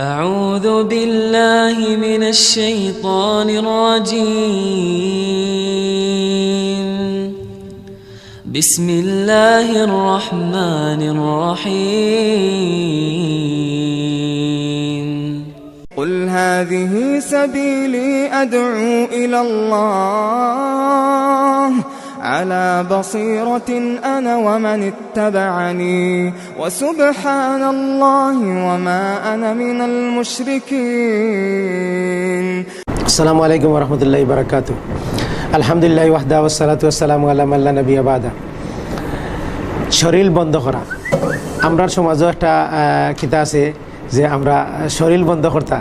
أعوذ بالله من الشيطان الرجيم. بسم الله الرحمن الرحيم. قل هذه سبيلي أدعو إلى الله. على بصيرة أنا ومن اتبعني وسبحان الله وما أنا من المشركين আসসালামু আলাইকুম রহমতুল্লাহ বারাকাতু আলহামদুলিল্লাহ ওয়াহদা ওসালাতু আসসালামু আলাম আল্লাহ নবী আবাদা শরীর বন্ধ করা আমরা সমাজও একটা আহ, কিতা আছে যে আমরা শরীর বন্ধ করতা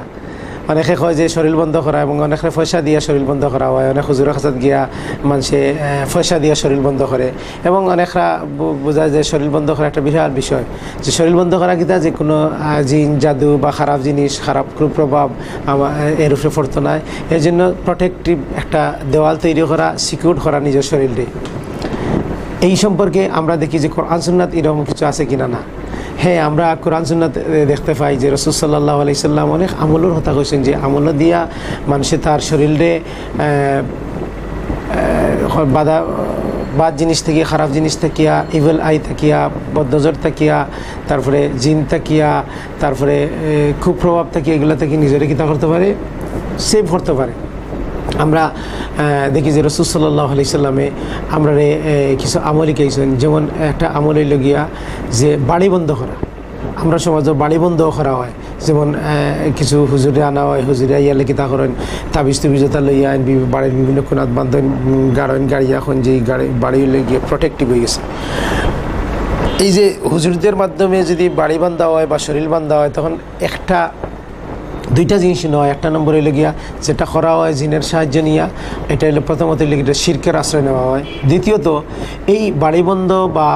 অনেকে কয় যে শরীর বন্ধ করা এবং অনেকে পয়সা দিয়া শরীর বন্ধ করা হয়। অনেক হুজুরের কাছত গিয়া মানুষে পয়সা দিয়া শরীর বন্ধ করে এবং অনেকরা বোঝায় যে শরীর বন্ধ করা একটা বিশাল বিষয়। যে শরীর বন্ধ করা কিতা যে কোনো জিন, জাদু বা খারাপ জিনিস, খারাপ কুপ্রভাব আমার এর উপরে পড়তো না। এই জন্য প্রোটেক্টিভ একটা দেওয়াল তৈরি করা সিকিউর করা নিজের শরীরে এই সম্পর্কে আমরা দেখি যে কোরআন এরকম কিছু আছে কিনা না। হ্যাঁ আমরা কোরআন, সুন্নাত দেখতে পাই যে রসুল সাল্লাহ আলাইসাল্লাম অনেক আমলের কথা কইছেন যে আমল দিয়া মানুষে তার শরীরে বাধা, বাদ জিনিস থেকে খারাপ জিনিস থাকিয়া ইভেল আই থাকিয়া, বদনজর থাকিয়া, তারপরে জিন থাকিয়া, তারপরে খুব প্রভাব থাকিয়া, এগুলো থেকে নিজেরে কিতা করতে পারে? সেভ করতে পারে। আমরা দেখি যে রসুল সাল্লাহ আলি সাল্লামে আমরা কিছু আমলি গেছেন যেমন একটা আমল হইল গিয়া যে বাড়ি বন্ধ করা। আমরা সমাজে বাড়ি বন্ধ করা হয়। যেমন কিছু হুজুরে আনা হয়, হুজুরে ইয়ালে কিতা করেন, তাবিজ তুবিজ লইয়া আইন বাড়ির বিভিন্ন কোনাত বান্ধন গাড়েন, গাড়ি এখন যে গাড়ি, বাড়ি হইলে গিয়ে প্রোটেক্টিভ হয়ে গেছে। এই যে হুজুরদের মাধ্যমে যদি বাড়ি বান্ধা হয় বা শরীর বান্ধা হয়, তখন একটা দুইটা জিনিস নয়, একটা নম্বর হইলে গিয়া যেটা করা হয় জিনের সাহায্য নিয়া, এটা হলো প্রথমত হইলে গিয়ে শির্কের আশ্রয় নেওয়া হয়। দ্বিতীয়ত, এই বাড়ি বন্ধ বা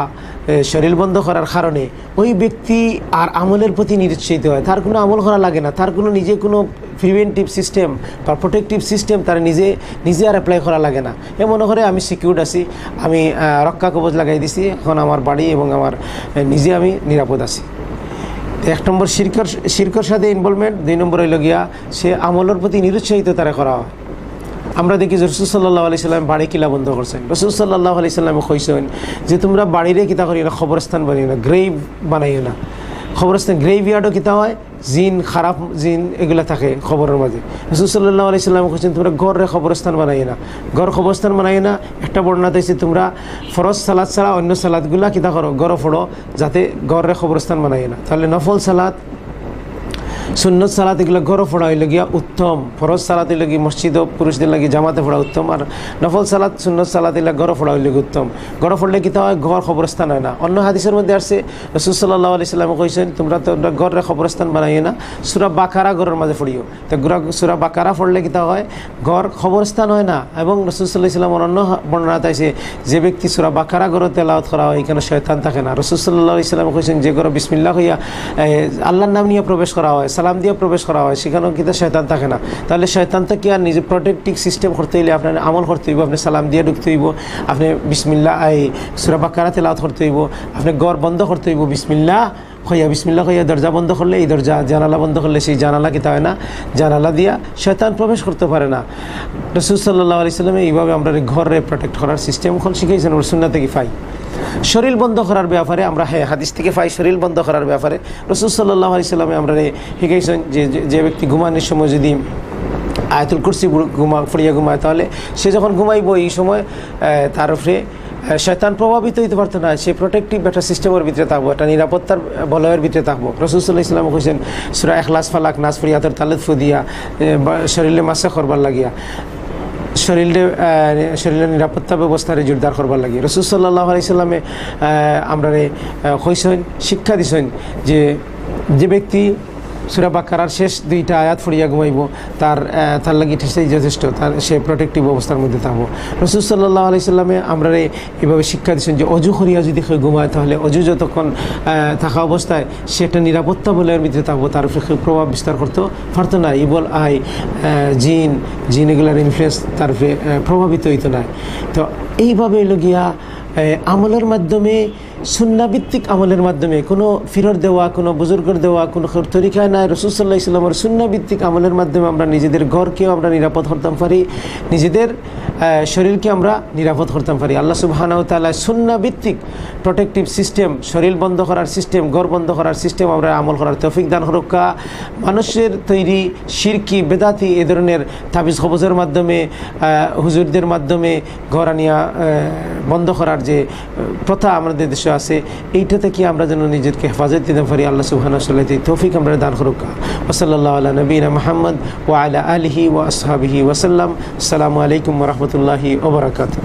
শরীর বন্ধ করার কারণে ওই ব্যক্তি আর আমলের প্রতি নিরুৎসাহিত হয়। তার কোনো আমল করা লাগে না, তার কোনো নিজে কোনো প্রিভেন্টিভ সিস্টেম বা প্রোটেক্টিভ সিস্টেম তার নিজে নিজে আর অ্যাপ্লাই করা লাগে না। এ মনে করে আমি সিকিউর আছি, আমি রক্ষা কবচ লাগাই দিছি, এখন আমার বাড়ি এবং আমার নিজে আমি নিরাপদ আছি। এক নম্বর শিরকর শিরকর সাথে ইনভলভমেন্ট দুই নম্বর হইল গিয়া সে আমলের প্রতি নিরুৎসাহিত তারা করা হয়। আমরা দেখি রসুল সাল্লাহ আলি সাল্লাম বাড়ি কিলা বন্ধ করছেন। রসুল সাল্লাহ আলি সাল্লামে কইছেন যে, তোমরা বাড়িরে কিতা করি না খবরস্থান বানিও না গ্রেভ বানাইও না। খবরস্থান গ্রেভ ইয়ার্ডও কিতা হয়? জিন খারাপ জিন এগুলা থাকে খবরের মাঝে। রসুল সাল্লাহ আলি সাল্লাম কইছেন তোমরা গড়রে খবরস্থান বানাই না। গড় খবরস্থান বানাই না একটা বর্ণনা দিয়েছে তোমরা ফরজ সালাদ ছাড়া অন্য সালাদগুলা কিতা করো? গড় ফোড়ো যাতে গড়রে খবরস্থান বানাই না। তাহলে নফল সালাদ সুন্নত সালাত এগুলো গরো ফোড়া হইলে গিয়া উত্তম। ফরজ সালাত হইলে গিয়ে মসজিদ পুরুষদের লাগি জামাতে ফোড়া উত্তম আর নফল সালাত, সুন্নত সালাত এগুলো গরো ফোড়া হইলে উত্তম। গরো ফোড়লে কি হয় ঘর খবরস্থান হয় না। অন্য হাদিসের মধ্যে আসছে রসুল সাল্লাহ আলি সাল্লাম কইছেন, তোমরা তোমরা গড়রে খবরস্থান বানাইয়ে না, সুরা বাকারা গরের মাঝে ফড়িও। তো সুরা বাকারা ফড়লে কি হয়? ঘর খবরস্থান হয় না। এবং রসুল সাল্লাহ ইসলামের অন্য বর্ণনা তাইছে যে ব্যক্তি সুরা বাকারা গড় তেলাওয়াত করা হয়, এখানে শয়তান থাকে না। রসুল সাল্লাহ ইসলাম কইছেন, যে গড় বিসমিল্লা হইয়া আল্লাহর নাম নিয়ে প্রবেশ করা হয় সালাম দিয়ে প্রবেশ করা হয়, সেখানেও কিন্তু শয়তান থাকে না। তাহলে শয়তান থেকে আর নিজে প্রোটেক্টিভ সিস্টেম করতে হইলে আপনার আমল করতে হইব, আপনি সালাম দিয়ে ঢুকতে হইব, আপনি বিসমিল্লা এই সুরা বাকারা তেলাওয়াত করতে হইব, আপনি গড় বন্ধ করতে হইব বিসমিল্লা হইয়া বিসমিল্লা হইয়া দরজা বন্ধ করলে এই দরজা, জানালা বন্ধ করলে সেই জানালা কিতা হয় না? জানালা দিয়া শয়তান প্রবেশ করতে পারে না। রসুল সাল্লাহ আলি সাল্লামে এইভাবে আমরা ঘরে প্রোটেক্ট করার সিস্টেম এখন শিখেছেন ওর সুন্না থেকে পাই শরীর বন্ধ করার ব্যাপারে আমরা হ্যাঁ হাদিস থেকে পাই শরীর বন্ধ করার ব্যাপারে। রসুল সাল্লাহ আলি সাল্লামে আমরা শিখেছেন যে যে- ব্যক্তি ঘুমানোর সময় যদি আয়াতুল কুরসি ঘুমা ফুড়িয়া ঘুমায় তাহলে সে যখন ঘুমাইব এই সময় তার উপরে আহ, শয়তান প্রভাবিত হইতে পারতো না। সে প্রোটেক্টিভ একটা সিস্টেমের ভিতরে থাকব একটা নিরাপত্তার বলয়ের ভিতরে থাকব। রসুল্লাহ ইসলাম কইছেন সুরা এখলাস ফালাক নাস ফরিয়াতের তালেদ ফুদিয়া শরীরে মাসে করবার লাগিয়া। শরীরে শরীরের নিরাপত্তা ব্যবস্থারে জোরদার করবার লাগে। রসুল সাল্লাহ আলাইসাল্লামে আমরা শিক্ষা দিছেন যে যে ব্যক্তি সুরা বাক্কারার শেষ দুইটা আয়াত ফুড়িয়া ঘুমাইব। তার তার লাগি সেই যথেষ্ট, তার সে প্রোটেক্টিভ অবস্থার মধ্যে থাকব। রসুল সাল্লাহ আলাইসাল্লামে আমরা এভাবে শিক্ষা দিচ্ছেন যে অজু করিয়া যদি কেউ ঘুমায়, তাহলে অজু যতক্ষণ থাকা অবস্থায় সেটা নিরাপত্তা বলয়ের ভিতরে থাকব। তার উপরে প্রভাব বিস্তার করতে পারতো না। ইবল আই জিন জিন এগুলার ইনফ্লুয়েন্স তার প্রভাবিত হইতো না। তো এইভাবে এলো গিয়া আমলের মাধ্যমে, সুন্নাভিত্তিক আমলের মাধ্যমে, কোনো ফিরর দেওয়া, কোনো বুজুর্গর দেওয়া, কোনো তরিকায় নাই রসুল্লাহ ইসলামের সুন্নাভিত্তিক আমলের মাধ্যমে আমরা নিজেদের ঘরকেও আমরা নিরাপদ করতাম পারি নিজেদের শরীরকে আমরা নিরাপদ করতাম পারি। আল্লাহ সুবাহানাউ তালা সুন্নাভিত্তিক প্রোটেকটিভ সিস্টেম শরীর বন্ধ করার সিস্টেম ঘর বন্ধ করার সিস্টেম আমরা আমল করার তৌফিক দান হরক্কা মানুষের তৈরি শিরকি বেদাতি এ ধরনের তাবিজ খবজের মাধ্যমে হুজুরদের মাধ্যমে ঘর আনিয়া বন্ধ করার যে প্রথা আমাদের দেশে আছে, এইটা থেকে আমরা যেন নিজেকে হেফাজত দিতে পারি। আল্লাহ সুবহানাহু এই তৌফিক আমরা দান করুক। ওসল্লাহ আলা নবীনা মোহাম্মদ ওয়া আলা আলিহি ওয়া আসহাবিহি ওয়াসাল্লাম আলাইকুম ওয়া রাহমাতুল্লাহি ওবরাকাতু।